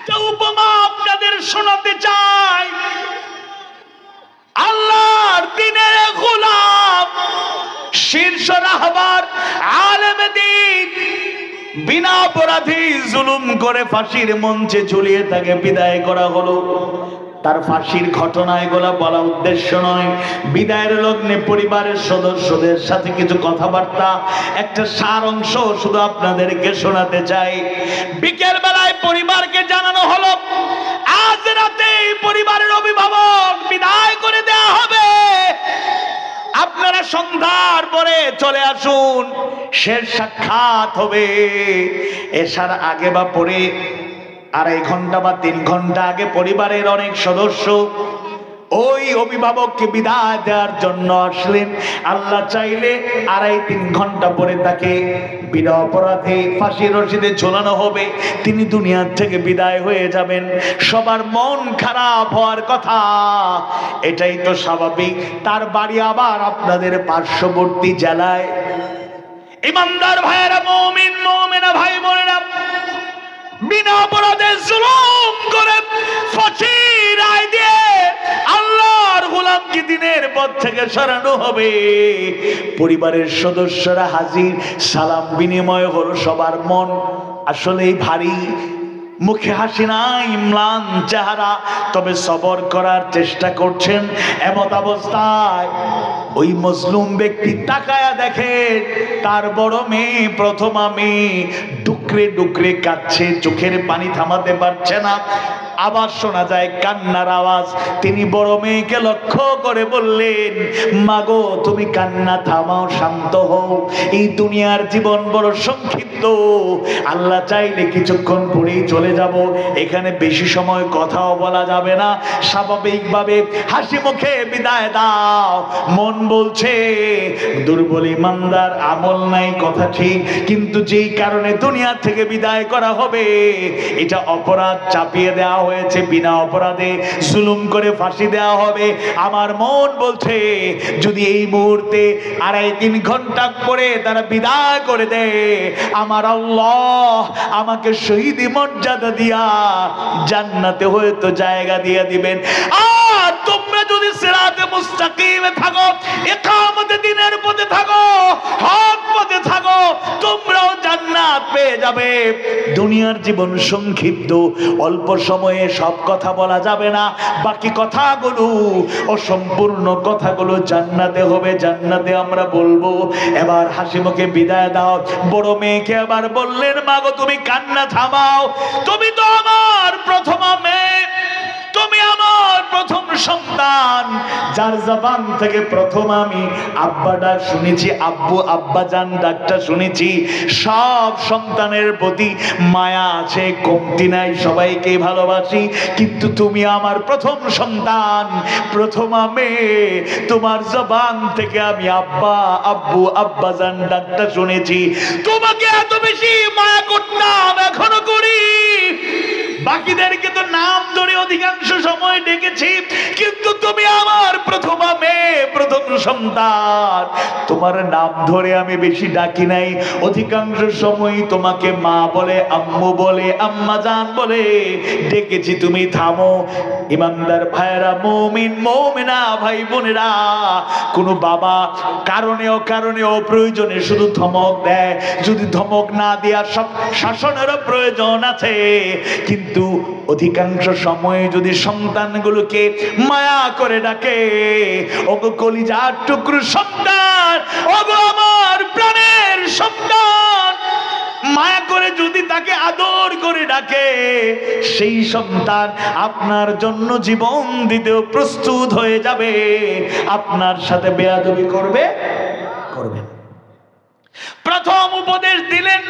একটা উপমা আপনাদের শোনাতে চাই। আল্লাহর দিনের শীর্ষ রাহবার বিনা অপরাধী জুলুম করে ফাঁসির মঞ্চে ঝুলিয়ে তাকে বিদায় করা হলো। তার ফাঁসির ঘটনা, এগুলা বলা উদ্দেশ্য নয়। বিদায়ের লগ্নে পরিবারের সদস্যদের সাথে কিছু কথাবার্তা, একটা সার অংশ শুধু আপনাদেরকে শোনাতে চাই। বিকেল বেলায় পরিবারকে জানানো হলো, আজ রাতে পরিবারের অভিভাবক বিদায় করে দেয়া হবে। আপনারা সন্ধ্যার পরে চলে আসুন শেষ সাক্ষাৎ হবে। এসার আগে বা পরে আড়াই ঘণ্টা বা তিন ঘণ্টা আগে পরিবারের অনেক সদস্য ওই অভিভাবককে বিদায় দেওয়ার জন্য আসলেন। আল্লাহ চাইলে আড়াই তিন ঘণ্টা পরে তাকে বিনা অপরাধে ফাঁসির রশিদে ঝোলানো হবে। তিনি দুনিয়ার থেকে বিদায় হয়ে যাবেন। সবার মন খারাপ হওয়ার কথা। এটাই তো স্বাভাবিক। তার বাড়ি আবার আপনাদের পার্শ্ববর্তী জেলায়। ইমানদার ভাইয়েরা, মমিন বিনা অপরাধে জুলুম করে ফাঁসি রায় দিয়ে আল্লাহর গোলামকে দিনের পথ থেকে সরানো হবে। পরিবারের সদস্যরা হাজির, সালাম বিনিময় হলো সবার মন। আসলেই ভারী, মুখে হাসি নাই, ম্লান চেহারা। তবে সবর করার চেষ্টা করছেন এমত অবস্থায়। ওই মজলুম ব্যক্তি তাকায়া দেখে তার বড় মেয়ে, প্রথমা মেয়ে ডুকরে ডুকরে কাচ্ছে চোখের পানি থামাতে পারছে না। আবার শোনা যায় কান্নার আওয়াজ। তিনি বড় মেয়েকে লক্ষ্য করে বললেন, মাগো, তুমি কান্না থামাও, শান্ত হও। এই দুনিয়ার জীবন বড় সংক্ষিপ্ত। আল্লাহ চাইলে কিছুক্ষণ পরেই চলে যাব। এখানে বেশি সময় কথাও বলা যাবে না। স্বাভাবিকভাবে হাসি মুখে বিদায় দাও। মন বলছে, দুর্বল ইমানদার, আমল নাই, কথা ঠিক। কিন্তু যেই কারণে দুনিয়া থেকে বিদায় করা হবে, এটা অপরাধ চাপিয়ে দেওয়া হয়েছে বিনা অপরাধে। জুলুম করে ফাঁসি দেওয়া হবে। আমার মন বলছে, যদি এই মুহূর্তে আড়াই তিন ঘণ্টা করে তারা বিদায় করে দেয় আমার আল্লাহ আমাকে শহীদ মর্যাদা দিয়া জান্নাতে হয়তো জায়গা দিয়ে দিবেন। আর দুনিয়ার জীবন সংক্ষিপ্ত, অল্প সময়ে সব কথা বলা যাবে না। বাকি কথাগুলো, অসম্পূর্ণ কথাগুলো জান্নাতে হবে, জান্নাতে আমরা বলব। এবার হাসি মুখে বিদায় দাও। বড় মেয়েকে আবার বললেন, মাগো, তুমি কান্না থামাও। তুমি তো আমার প্রথমা মেয়ে। তুমি আমার প্রথম সন্তান। যার জবান থেকে প্রথম আমি আব্বা ডাক শুনেছি, আব্বু আব্বা জান ডাকটা শুনেছি, সব সন্তানের প্রতি মায়া আছে, কমতি নাই, সবাইকে ভালোবাসি, কিন্তু তুমি আমার প্রথম সন্তান, প্রথম আমি। তোমার জবান থেকে আমি আব্বা, আব্বু আব্বা জান ডাকটা শুনেছি। তোমাকে এত বেশি মায়া করতাম, এখনও করি। বাকিদেরকে তো নাম ধরে অধিকাংশ সময় ডেকেছি, কিন্তু প্রথম সন্তান। তোমার নাম ধরে আমি বেশি ডাকি নাই। অধিকাংশ সময় তোমাকে মা বলে, আম্মু বলে, আম্মা জান বলে, ডেকেছি তুমি থামো। ইমানদার ভাইয়েরা, মৌমিন, মৌমিনা, ভাই বোনেরা, কোনো বাবা কারণে ও কারণে ও প্রয়োজনে শুধু ধমক দেয়। যদি ধমক না দেওয়ার সব শাসনেরও প্রয়োজন আছে। কিন্তু অধিকাংশ সময়ে যদি সন্তানগুলোকে মায়া করে ডাকে, ওগো কলিজার টুকরো সন্তান, ওগো আমার প্রাণের সন্তান। মায়া করে যদি তাকে আদর করে ডাকে, সেই সন্তান আপনার জন্য জীবন দিতেও প্রস্তুত হয়ে যাবে। আপনার সাথে বেয়াদবি করবে করবে প্রথম উপদেশ দিলেন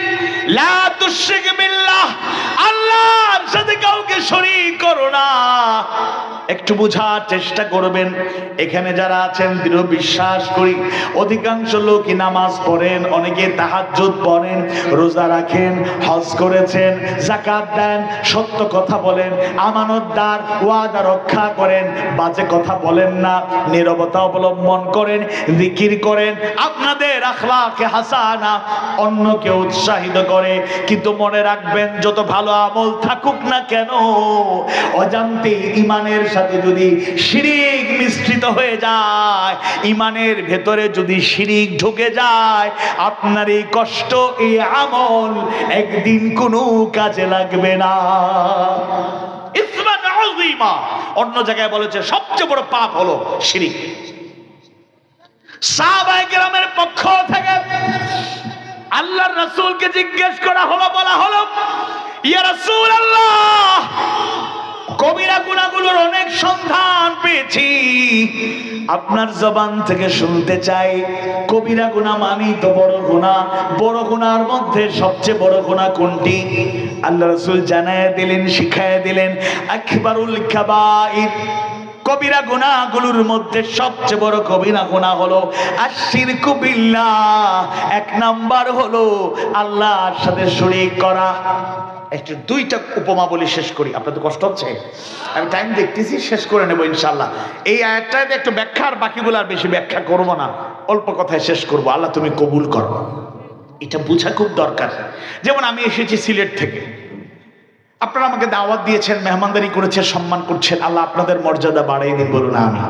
আল্লাহর সাথে কাউকে করো না। একটু বোঝার চেষ্টা করবেন, এখানে যারা আছেন, দৃঢ় বিশ্বাস করি, অধিকাংশ লোকই নামাজ পড়েন, অনেকে পড়েন, রোজা রাখেন, হজ করেছেন জাকাত দেন, সত্য কথা বলেন, আমানতদার, ওয়াদা রক্ষা করেন, বাজে কথা বলেন না, নীরবতা অবলম্বন করেন, জিকির করেন, আপনাদের আখলাকে হাসানা অন্যকে উৎসাহিত করে। কিন্তু মনে রাখবেন, যত ভালো আমল থাকুক না কেন, অজান্তে ইমানের সাথে যদি শিরিক মিশ্রিত হয়ে যায়, ইমানের ভেতরে যদি শিরিক ঢুকে যায়, আপনার এই কষ্ট, এই আমল একদিন কোনো কাজে লাগবে না। অন্য জায়গায় বলেছে, সবচেয়ে বড় পাপ হলো শিরিক। আল্লাহর রাসূলকে জিজ্ঞেস করা হলো, বলা হলো, ইয়া রাসূল আল্লাহ কবিরা গুণাগুলোর অনেক সন্ধান পেয়েছি। আপনার জবান থেকে শুনতে চাই, কবিরা গুণা মানি তো বড় গুণা। বড় গুণার মধ্যে সবচেয়ে বড় গুণা কোনটি? আল্লাহ রসুল জানায় দিলেন শিখায় দিলেন, আকবারুল কাবাইর। কবিরা গুনাহগুলোর মধ্যে সবচেয়ে বড় কবিরা গুনাহ হলো আশির কুবিল্লা এক নাম্বার হলো আল্লাহর সাথে শরীক করা। একটু দুইটা উপমা বলে শেষ করি আপনার তো কষ্ট হচ্ছে? আমি টাইম দেখতেছি, শেষ করে নেব ইনশাল্লাহ এই আয়াতটাতে একটু ব্যাখ্যা আর বাকিগুলো আর বেশি ব্যাখ্যা করব না। অল্প কথায় শেষ করব। আল্লাহ তুমি কবুল করো। এটা বোঝা খুব দরকার। যেমন আমি এসেছি সিলেট থেকে। আপনারা আমাকে দাওয়াত দিয়েছেন, মেহমানদারি করেছেন, সম্মান করছেন, আল্লাহ আপনাদের মর্যাদা বাড়াই দিন, বলুন আমি